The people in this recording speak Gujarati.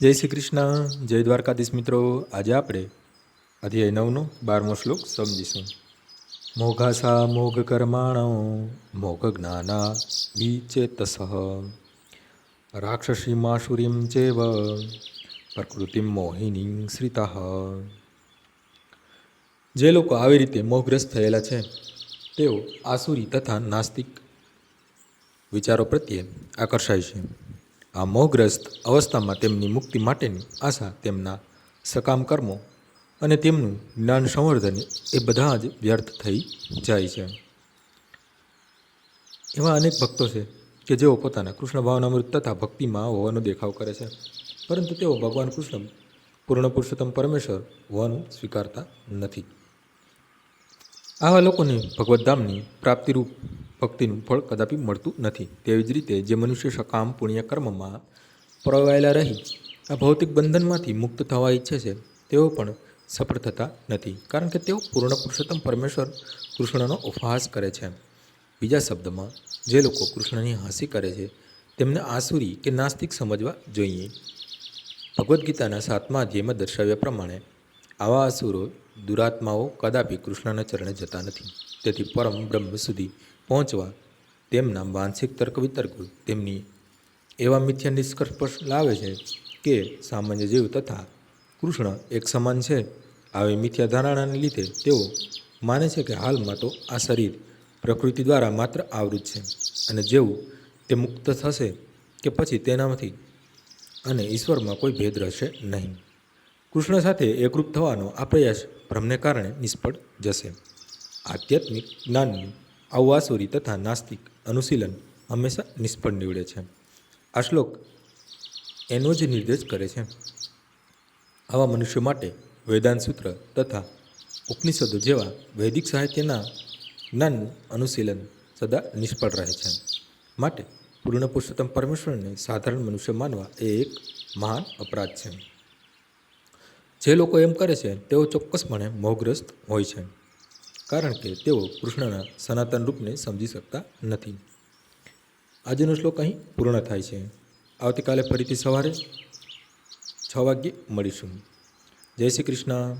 જય શ્રી કૃષ્ણ. જય દ્વારકાધીશ મિત્રો. આજે આપણે અધ્યાય નવનો બારમો શ્લોક સમજીશું. મોઘાસા મોઘ કર્માણો મોઘ જ્ઞાના વિચેતસ. રાક્ષસી માસુરીમ ચેવ, પ્રકૃતિમ મોહિની શ્રિતા. જે લોકો આવી રીતે મોહગ્રસ્ત થયેલા છે, તેઓ આસુરી તથા નાસ્તિક વિચારો પ્રત્યે આકર્ષાય છે. આ મોહગ્રસ્ત અવસ્થામાં તેમની મુક્તિ માટેની આશા, તેમના સકામ કર્મો અને તેમનું જ્ઞાન સંવર્ધન એ બધા જ વ્યર્થ થઈ જાય છે. એવા અનેક ભક્તો છે કે જેઓ પોતાના કૃષ્ણ ભાવનામૃત તથા ભક્તિમાં હોવાનો દેખાવ કરે છે. પરંતુ તેઓ ભગવાન કૃષ્ણ, પૂર્ણ પુરુષોત્તમ પરમેશ્વર હોવાનું સ્વીકારતા નથી. આવા લોકોને ભગવદ્ધામની પ્રાપ્તિરૂપ ભક્તિનું ફળ કદાપી મળતું નથી. તેવી જ રીતે જે મનુષ્ય સકામ પુણ્ય કર્મમાં પરોવાયેલા રહી, આ ભૌતિક બંધનમાંથી મુક્ત થવા ઈચ્છે છે, તેઓ પણ સફળ થતા નથી. કારણ કે તેઓ પૂર્ણ પુરુષોત્તમ પરમેશ્વર કૃષ્ણનો ઉપહાસ કરે છે. બીજા શબ્દમાં, જે લોકો કૃષ્ણની હાંસી કરે છે, તેમને આસુરી કે નાસ્તિક સમજવા જોઈએ. ભગવદ્ ગીતાના સાતમા અધ્યાયમાં દર્શાવ્યા પ્રમાણે, આવા અસુરો દુરાત્માઓ કદાપી કૃષ્ણના ચરણે જતા નથી. તેથી પરમ બ્રહ્મ સુધી પહોંચવા તેમના માનસિક તર્ક વિતર્કો તેમની એવા મિથ્યા નિષ્કર્ષ પર લાવે છે કે સામાન્ય જીવ તથા કૃષ્ણ એક સમાન છે. આવી મિથ્યા ધારણાને લીધે તેઓ માને છે કે હાલમાં તો આ શરીર પ્રકૃતિ દ્વારા માત્ર આવૃત છે અને જેવું તે મુક્ત થશે કે પછી તેનામાંથી અને ઈશ્વરમાં કોઈ ભેદ રહેશે નહીં. કૃષ્ણ સાથે એકરૂપ થવાનો આ પ્રયાસ ભ્રમને કારણે નિષ્ફળ જશે. આધ્યાત્મિક જ્ઞાનનું આવું આસુરી તથા નાસ્તિક અનુશીલન હંમેશા નિષ્ફળ નીવડે છે. આ શ્લોક એનો જ નિર્દેશ કરે છે. આવા મનુષ્યો માટે વેદાંત સૂત્ર તથા ઉપનિષદો જેવા વૈદિક સાહિત્યના જ્ઞાનનું અનુશીલન સદા નિષ્ફળ રહે છે. માટે પૂર્ણ પુરુષોત્તમ પરમેશ્વરને સાધારણ મનુષ્ય માનવા એ એક મહાન અપરાધ છે. જે લોકો એમ કરે છે, તેઓ ચોક્કસપણે મોહગ્રસ્ત હોય છે. કારણ કે તેઓ કૃષ્ણના સનાતન રૂપને સમજી શકતા નથી. આજનો શ્લોક અહીં પૂર્ણ થાય છે. આવતીકાલે ફરીથી સવારે છ વાગ્યે મળીશું. જય શ્રી કૃષ્ણ.